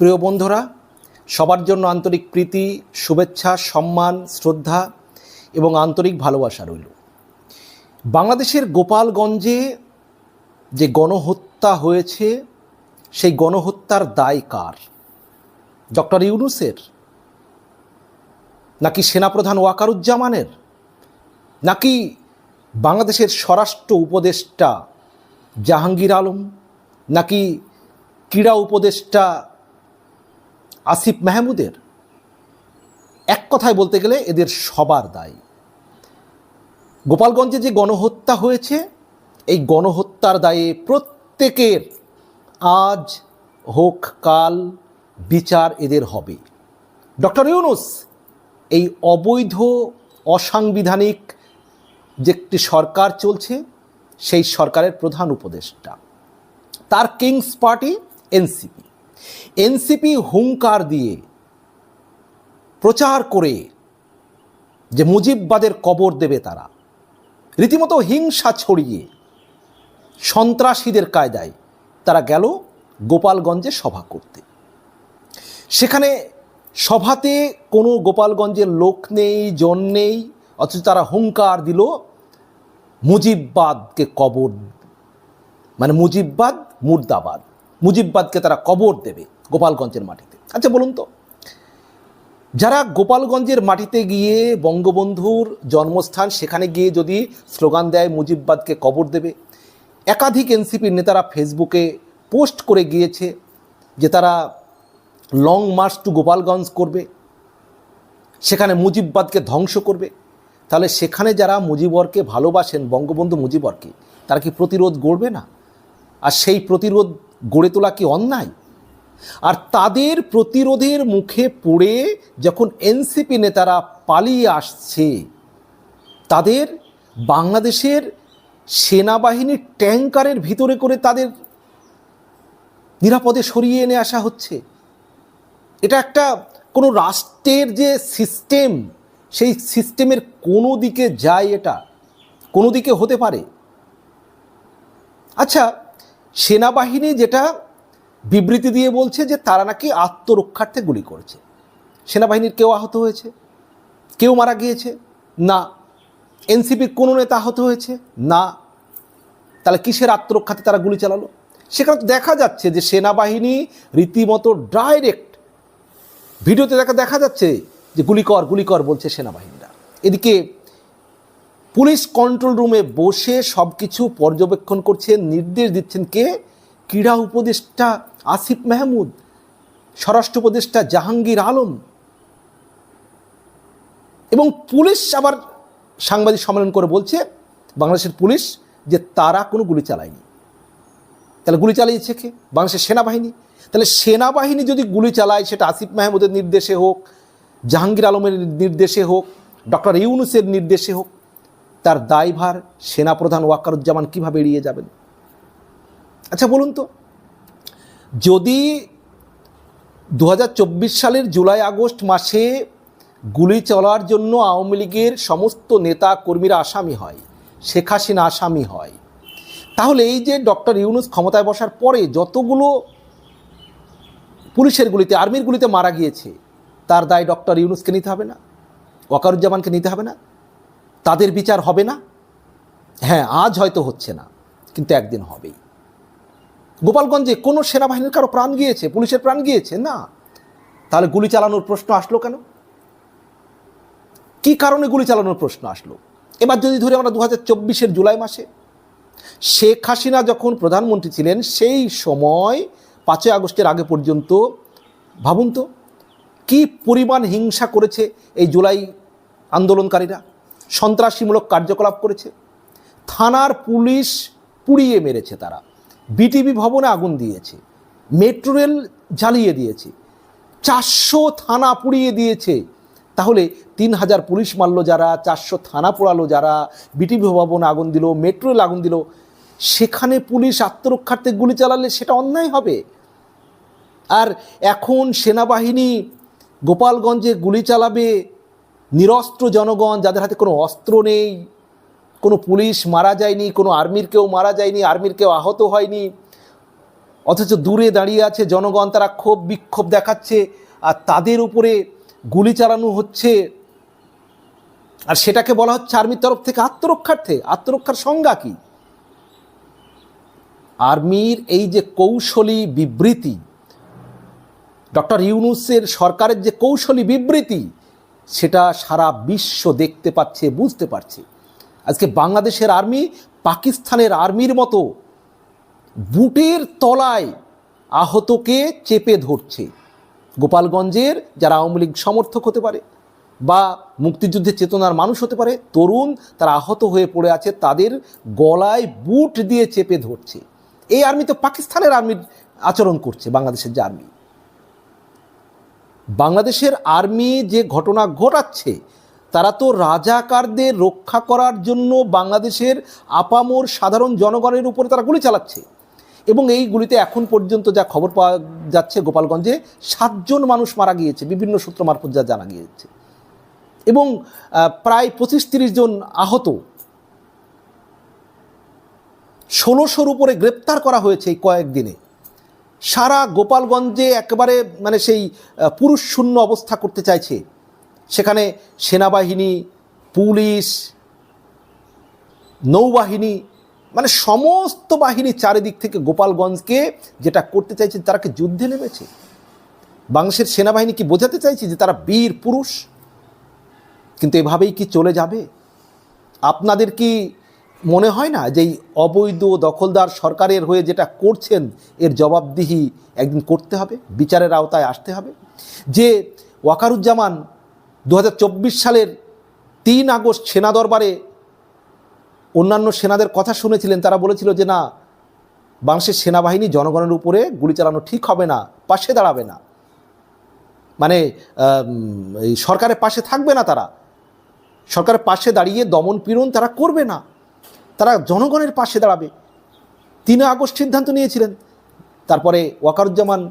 প্রিয় বন্ধুরা, সবার জন্য আন্তরিক প্রীতি, শুভেচ্ছা, সম্মান, শ্রদ্ধা এবং আন্তরিক ভালোবাসা রইল। বাংলাদেশের গোপালগঞ্জে যে গণহত্যা হয়েছে, সেই গণহত্যার দায় কার? ডক্টর ইউনুসের? নাকি সেনাপ্রধান ওয়াকারুজ্জামানের? নাকি বাংলাদেশের স্বরাষ্ট্র উপদেষ্টা জাহাঙ্গীর আলম? নাকি ক্রীড়া উপদেষ্টা আসিফ মাহমুদের। এক কথায় বলতে গেলে এদের সবার দায়। গোপালগঞ্জে যে গণহত্যা হয়েছে, এই গণহত্যার দায়ে প্রত্যেকের আজ, হোক, কাল বিচার এদের হবে। ডক্টর ইউনুস, এই অবৈধ, অসাংবিধানিক যে একটি সরকার চলছে, সেই সরকারের প্রধান উপদেষ্টা। তার কিংস পার্টি, এনসিপি। এনসিপি হুঙ্কার দিয়ে প্রচার করে যে মুজিববাদের কবর দেবে তারা। রীতিমতো হিংসা ছড়িয়ে সন্ত্রাসীদের কায়দায় তারা গেল গোপালগঞ্জে সভা করতে। সেখানে সভাতে কোনো গোপালগঞ্জের লোক নেই, জন নেই, অথচ তারা হুঙ্কার দিল মুজিববাদকে কবর মানে মুজিববাদ মুর্দাবাদ। মুজিববাদকে তারা কবর দেবে গোপালগঞ্জের মাটিতে। আচ্ছা বলুন তো, যারা গোপালগঞ্জের মাটিতে গিয়ে বঙ্গবন্ধুর জন্মস্থান, সেখানে গিয়ে যদি স্লোগান দেয় মুজিববাদকে কবর দেবে, একাধিক এনসিপির নেতারা ফেসবুকে পোস্ট করে গিয়েছে যে তারা লং মার্চ টু গোপালগঞ্জ করবে, সেখানে মুজিববাদকে ধ্বংস করবে। তাহলে সেখানে যারা মুজিবরকে ভালোবাসেন, বঙ্গবন্ধু মুজিবরকে, তারা কি প্রতিরোধ গড়বে না? আর সেই প্রতিরোধ গড়ে তোলা কি অন্যায়? আর তাদের প্রতিরোধের মুখে পড়ে যখন এনসিপি নেতারা পালিয়ে আসছে, তাদের বাংলাদেশের সেনাবাহিনীর ট্যাঙ্কারের ভিতরে করে তাদের নিরাপদে সরিয়ে এনে আসা হচ্ছে। এটা একটা কোনো রাষ্ট্রের যে সিস্টেম, সেই সিস্টেমের কোনো দিকে যায় এটা, কোনো দিকে হতে পারে। আচ্ছা সেনাবাহিনী যেটা বিবৃতি দিয়ে বলছে যে তারা নাকি আত্মরক্ষার্থে গুলি করেছে। সেনাবাহিনীর কেউ আহত হয়েছে? কেউ মারা গিয়েছে? না। এনসিপির কোনো নেতা আহত হয়েছে? না। তাহলে কিসের আত্মরক্ষাতে তারা গুলি চালালো? সেখানে দেখা যাচ্ছে যে সেনাবাহিনী রীতিমতো ডাইরেক্ট ভিডিওতে দেখা দেখা যাচ্ছে যে গুলি কর গুলি কর বলছে সেনাবাহিনীরা। এদিকে পুলিশ কন্ট্রোল রুমে বসে সব কিছু পর্যবেক্ষণ করছেন নির্দেশ দিচ্ছেন কে? ক্রীড়া উপদেষ্টা আসিফ মাহমুদ, স্বরাষ্ট্র উপদেষ্টা জাহাঙ্গীর আলম এবং পুলিশ আবার সাংবাদিক সম্মেলন করে বলছে, বাংলাদেশের পুলিশ যে তারা কোনো গুলি চালায়নি। তাহলে গুলি চালিয়েছে কে? বাংলাদেশের সেনাবাহিনী। তাহলে সেনাবাহিনী যদি গুলি চালায়, সেটা আসিফ মাহমুদের নির্দেশে হোক, জাহাঙ্গীর আলমের নির্দেশে হোক, ডক্টর ইউনুসের নির্দেশে হোক তার দায়ভার সেনাপ্রধান ওয়াকারুজ্জামান কীভাবে এড়িয়ে যাবেন? আচ্ছা বলুন তো, যদি দু হাজার চব্বিশ সালের জুলাই আগস্ট মাসে গুলি চলার জন্য আওয়ামী লীগের সমস্ত নেতা কর্মীরা আসামি হয়, শেখ হাসিনা আসামি হয়, তাহলে এই যে ডক্টর ইউনুস ক্ষমতায় বসার পরে যতগুলো পুলিশের গুলিতে, আর্মির গুলিতে মারা গিয়েছে, তার দায় ডক্টর ইউনুসকে নিতে হবে না? ওয়াকারুজ্জামানকে নিতে হবে না? তাদের বিচার হবে না? হ্যাঁ আজ হয়তো হচ্ছে না, কিন্তু একদিন হবেই। গোপালগঞ্জে কোনো সেনাবাহিনীর কারও প্রাণ গিয়েছে? পুলিশের প্রাণ গিয়েছে? না। তাহলে গুলি চালানোর প্রশ্ন আসলো কেন? কি কারণে গুলি চালানোর প্রশ্ন আসলো? এবার যদি ধরে আমরা দু হাজার চব্বিশের জুলাই মাসে, শেখ হাসিনা যখন প্রধানমন্ত্রী ছিলেন, সেই সময় পাঁচই আগস্টের আগে পর্যন্ত, ভাবুন তো, কী পরিমাণ হিংসা করেছে এই জুলাই আন্দোলনকারীরা? সন্ত্রাসীমূলক কার্যকলাপ করেছে। থানার পুলিশ পুড়িয়ে মেরেছে তারা। বিটিভি ভবনে আগুন দিয়েছে। মেট্রো রেল জ্বালিয়ে দিয়েছে। চারশো থানা পুড়িয়ে দিয়েছে। তাহলে তিন হাজার পুলিশ মারল যারা, চারশো থানা পোড়ালো যারা, বিটিভি ভবনে আগুন দিল, মেট্রো রেল আগুন দিল। সেখানে পুলিশ আত্মরক্ষার্থে গুলি চালালে সেটা অন্যায় হবে। আর এখন সেনাবাহিনী গোপালগঞ্জে গুলি চালাবে। নিরস্ত্র জনগণ যাদের হাতে কোনো অস্ত্র নেই, কোনো পুলিশ মারা যায়নি, কোনো আর্মির কেউ মারা যায়নি, আর্মির কেউ আহত হয়নি, অথচ দূরে দাঁড়িয়ে আছে জনগণ, তারা ক্ষোভ বিক্ষোভ দেখাচ্ছে আর তাদের উপরে গুলি চালানো হচ্ছে। আর সেটাকে বলা হচ্ছে আর্মির তরফ থেকে আত্মরক্ষার্থে। আত্মরক্ষার সংজ্ঞা কি? আর্মির এই যে কৌশলী বিবৃতি, ডক্টর ইউনুসের সরকারের যে কৌশলী বিবৃতি সেটা সারা বিশ্ব দেখতে পাচ্ছে, বুঝতে পারছে। আজকে বাংলাদেশের আর্মি পাকিস্তানের আর্মির মতো বুটের তলায় আহতকে চেপে ধরছে। গোপালগঞ্জের যারা আওয়ামী লীগ সমর্থক হতে পারে বা মুক্তিযুদ্ধের চেতনার মানুষ হতে পারে, তরুণ তারা আহত হয়ে পড়ে আছে, তাদের গলায় বুট দিয়ে চেপে ধরছে। এই আর্মি তো পাকিস্তানের আর্মির আচরণ করছে, বাংলাদেশের যে আর্মি। বাংলাদেশের আর্মি যে ঘটনা ঘটাচ্ছে, তারা তো রাজাকারদের রক্ষা করার জন্য বাংলাদেশের আপামোর সাধারণ জনগণের উপরে তারা গুলি চালাচ্ছে। এবং এই গুলিতে এখন পর্যন্ত যা খবর পাওয়া যাচ্ছে গোপালগঞ্জে, সাতজন মানুষ মারা গিয়েছে, বিভিন্ন সূত্র মারফত যা জানা গিয়েছে। এবং প্রায় পঁচিশ তিরিশ জন আহত। ষোলোশোর উপরে গ্রেপ্তার করা হয়েছে এই কয়েকদিনে। সারা গোপালগঞ্জে একেবারে মানে সেই পুরুষ শূন্য অবস্থা করতে চাইছে। সেখানে সেনাবাহিনী, পুলিশ, নৌবাহিনী মানে সমস্ত বাহিনী চারিদিক থেকে গোপালগঞ্জকে যেটা করতে চাইছে, তারা কি যুদ্ধে নেমেছে? বাংলাদেশের সেনাবাহিনী কি বোঝাতে চাইছে যে তারা বীর পুরুষ? কিন্তু এভাবেই কি চলে যাবে? আপনাদের কি মনে হয় না যে এই অবৈধ দখলদার সরকারের হয়ে যেটা করছেন, এর জবাবদিহি একদিন করতে হবে, বিচারের আওতায় আসতে হবে। যে ওয়াকারুজ্জামান দু হাজার চব্বিশ সালের তিন আগস্ট সেনা দরবারে অন্যান্য সেনাদের কথা শুনেছিলেন, তারা বলেছিল যে না, বাংলাদেশের সেনাবাহিনী জনগণের উপরে গুলি চালানো ঠিক হবে না, পাশে দাঁড়াবে না। মানে এই সরকারের পাশে থাকবে না তারা। সরকারের পাশে দাঁড়িয়ে দমন পীড়ন তারা করবে না। তারা জনগণের পাশে দাঁড়াবে। তিন আগস্ট সিদ্ধান্ত নিয়েছিলেন। তারপরে ওয়াকারুজ্জামান,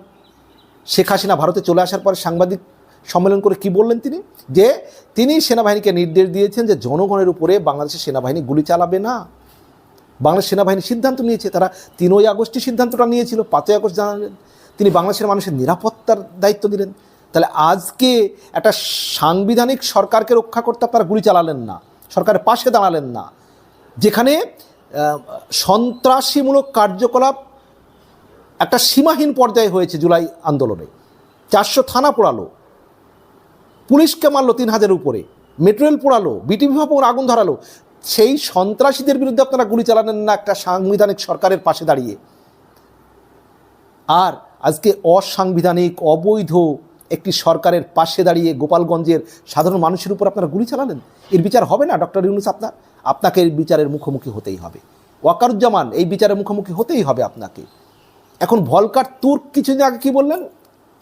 শেখ হাসিনা ভারতে চলে আসার পরে সাংবাদিক সম্মেলন করে কি বললেন তিনি? যে তিনি সেনাবাহিনীকে নির্দেশ দিয়েছেন যে জনগণের উপরে বাংলাদেশের সেনাবাহিনী গুলি চালাবে না। বাংলাদেশ সেনাবাহিনী সিদ্ধান্ত নিয়েছে। তারা তিনই আগস্টই সিদ্ধান্তটা নিয়েছিল। পাঁচই আগস্ট জানালেন। তিনি বাংলাদেশের মানুষের নিরাপত্তার দায়িত্ব দিলেন। তাহলে আজকে একটা সাংবিধানিক সরকারকে রক্ষা করতে আপনারা গুলি চালালেন না। সরকারের পাশে দাঁড়ালেন না। যেখানে সন্ত্রাসীমূলক কার্যকলাপ একটা সীমাহীন পর্যায়ে হয়েছে জুলাই আন্দোলনে। চারশো থানা পোড়ালো, পুলিশকে মারলো তিন হাজার উপরে, মেট্রো রেল পোড়ালো বিটিভি ভবন আগুন ধরালো। সেই সন্ত্রাসীদের বিরুদ্ধে আপনারা গুলি চালানেন না একটা সাংবিধানিক সরকারের পাশে দাঁড়িয়ে। আর আজকে অসাংবিধানিক, অবৈধ একটি সরকারের পাশে দাঁড়িয়ে গোপালগঞ্জের সাধারণ মানুষের উপর আপনারা গুলি চালালেন? এর বিচার হবে না, ডক্টর ইউনুস আপনার? আপনাকে এই বিচারের মুখোমুখি হতেই হবে। ওয়াকারুজ্জামান, এই বিচারের মুখোমুখি হতেই হবে আপনাকে। এখন ভলকার তুর্ক কিছুদিন আগে কী বললেন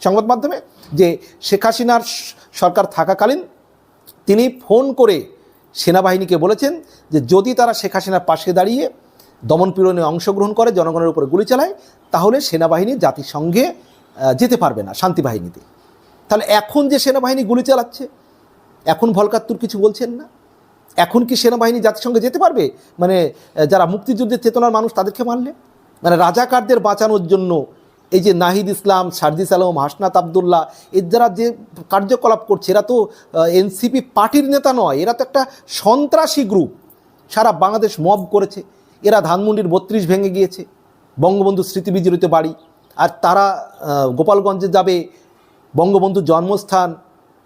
সংবাদ মাধ্যমে? যে শেখ হাসিনার সরকার থাকাকালীন তিনি ফোন করে সেনাবাহিনীকে বলেছেন যে যদি তারা শেখ হাসিনার পাশে দাঁড়িয়ে দমনপীড়নে অংশগ্রহণ করে, জনগণের উপরে গুলি চালায়, তাহলে সেনাবাহিনী জাতিসংঘে যেতে পারবে না শান্তি বাহিনীতে। তাহলে এখন যে সেনাবাহিনী গুলি চালাচ্ছে, এখন ভলকাত্তুর কিছু বলছেন না? এখন কি সেনাবাহিনী জাতিসংঘে যেতে পারবে? মানে যারা মুক্তিযুদ্ধের চেতনার মানুষ তাদেরকে মারলে? মানে রাজাকারদের বাঁচানোর জন্য এই যে নাহিদ ইসলাম সার্জিস আলম, হাসনাত আবদুল্লাহ, এর যারা যে কার্যকলাপ করছে, এরা তো এনসিপি পার্টির নেতা নয়, এরা তো একটা সন্ত্রাসী গ্রুপ। সারা বাংলাদেশ মব করেছে। এরা ধানমন্ডির বত্রিশ ভেঙে গিয়েছে বঙ্গবন্ধু স্মৃতি বিজড়িত বাড়ি। আর তারা গোপালগঞ্জে যাবে বঙ্গবন্ধুর জন্মস্থান,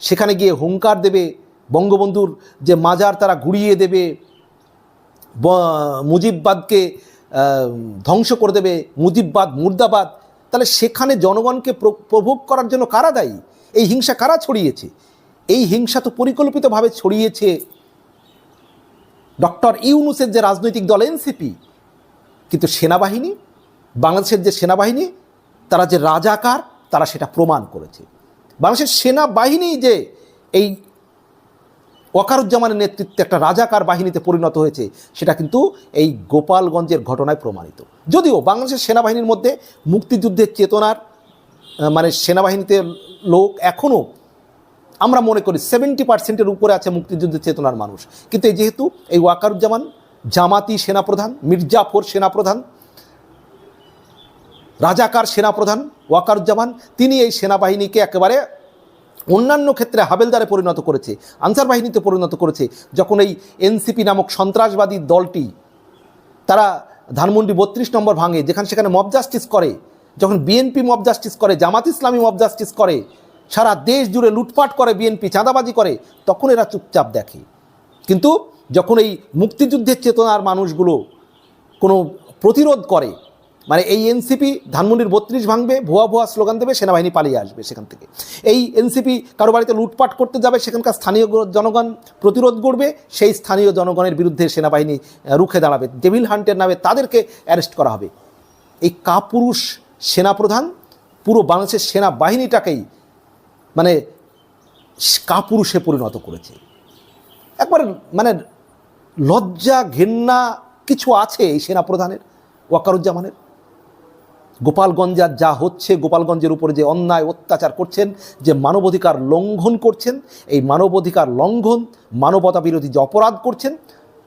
সেখানে গিয়ে হুঙ্কার দেবে বঙ্গবন্ধুর যে মাজার তারা ঘুরিয়ে দেবে মুজিববাদকে ধ্বংস করে দেবে, মুজিববাদ, মুর্দাবাদ, তাহলে সেখানে জনগণকে প্রভোগ করার জন্য কারা দায়ী? এই হিংসা কারা ছড়িয়েছে? এই হিংসা তো পরিকল্পিতভাবে ছড়িয়েছে ডক্টর ইউনুসের যে রাজনৈতিক দল এনসিপি, কিন্তু সেনাবাহিনী, বাংলাদেশের যে সেনাবাহিনী, তারা যে রাজাকার তারা সেটা প্রমাণ করেছে। বাংলাদেশের সেনাবাহিনী যে এই ওয়াকারুজ্জামানের নেতৃত্বে একটা রাজাকার বাহিনীতে পরিণত হয়েছে, সেটা কিন্তু এই গোপালগঞ্জের ঘটনায় প্রমাণিত। যদিও বাংলাদেশের সেনাবাহিনীর মধ্যে মুক্তিযুদ্ধের চেতনার মানে সেনাবাহিনীতে লোক এখনও আমরা মনে করি সেভেন্টি পার্সেন্টের উপরে আছে মুক্তিযুদ্ধের চেতনার মানুষ। কিন্তু যেহেতু এই ওয়াকারুজ্জামান জামাতি সেনাপ্রধান, মির্জাফর সেনাপ্রধান রাজাকার সেনাপ্রধান ওয়াকারুজ্জামান, তিনি এই সেনাবাহিনীকে একেবারে অন্যান্য ক্ষেত্রে হাবেলদারে পরিণত করেছে, আনসার বাহিনীতে পরিণত করেছে। যখন এই এনসিপি নামক সন্ত্রাসবাদী দলটি তারা ধানমন্ডি বত্রিশ নম্বর ভাঙে, যেখানে সেখানে মব জাস্টিস করে, যখন বিএনপি মব জাস্টিস করে, জামাত ইসলামী মব জাস্টিস করে, সারা দেশ জুড়ে লুটপাট করে বিএনপি, চাঁদাবাজি করে, তখন এরা চুপচাপ দেখে। কিন্তু যখন এই মুক্তিযুদ্ধের চেতনার মানুষগুলো কোনো প্রতিরোধ করে মানে এই এনসিপি ধানমন্ডির বত্রিশ ভাঙবে, ভুয়া ভুয়া স্লোগান দেবে, সেনাবাহিনী পালিয়ে আসবে সেখান থেকে। এই এনসিপি কারও বাড়িতে লুটপাট করতে যাবে, সেখানকার স্থানীয় জনগণ প্রতিরোধ করবে সেই স্থানীয় জনগণের বিরুদ্ধে সেনাবাহিনী রুখে দাঁড়াবে। ডেভিল হান্টের নামে তাদেরকে অ্যারেস্ট করা হবে। এই কাপুরুষ সেনাপ্রধান, পুরো বাংলাদেশের সেনাবাহিনীটাকেই মানে কাপুরুষে পরিণত করেছে। একবার মানে লজ্জা, ঘেন্না কিছু আছে এই সেনাপ্রধানের, ওয়াকারুজ্জামানের? গোপালগঞ্জে আর যা হচ্ছে, গোপালগঞ্জের উপরে যে অন্যায় অত্যাচার করছেন, যে মানবাধিকার লঙ্ঘন করছেন, এই মানবাধিকার লঙ্ঘন মানবতা বিরোধী যে অপরাধ করছেন,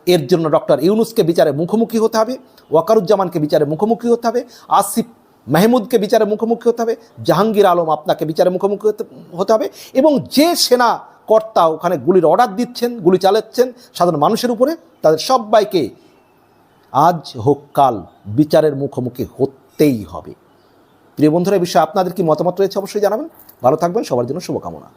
এর জন্য ডক্টর ইউনুসকে বিচারে মুখোমুখি হতে হবে, ওয়াকারুজ্জামানকে বিচারে মুখোমুখি হতে হবে, আসিফ মাহমুদকে বিচারে মুখোমুখি হতে হবে, জাহাঙ্গীর আলম আপনাকে বিচারে মুখোমুখি হতে- হতে হবে এবং যে সেনা কর্তা ওখানে গুলির অর্ডার দিচ্ছেন, গুলি চালাচ্ছেন সাধারণ মানুষের উপরে, তাদের সবাইকে আজ হোক কাল বিচারের মুখোমুখি হতেই হবে। প্রিয় বন্ধুরা এই বিষয়ে আপনাদের কি মতামত রয়েছে অবশ্যই জানাবেন। ভালো থাকবেন, সবার জন্য শুভকামনা।